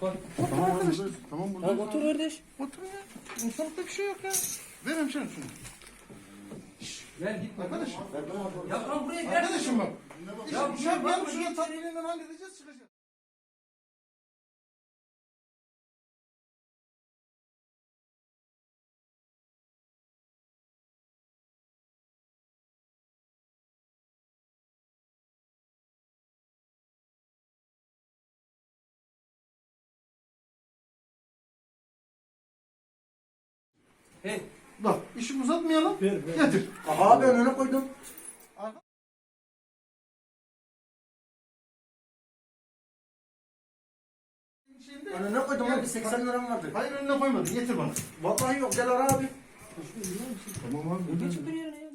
Koy. Tamam arkadaş. Tamam burada. Tamam otur kardeş. Otur ya. İnsanlıkta bir şey yok ya. Ver hemşerim şunu. Gel gitme. Arkadaşım. Ya lan buraya gel. Arkadaşım bak. Ya Ya bakma, ben şuna git. tatilinden halledeceğiz çıkacağız. Hey. Bak işi uzatmayalım. Getir. Aha ben öne koydum. Şeyinde- Önüne koydum abi 80 liram vardı. Hayır önüne koymadın. Getir bana. Vallahi yok gel ara abi. Tamam abi. Bir yerine ya.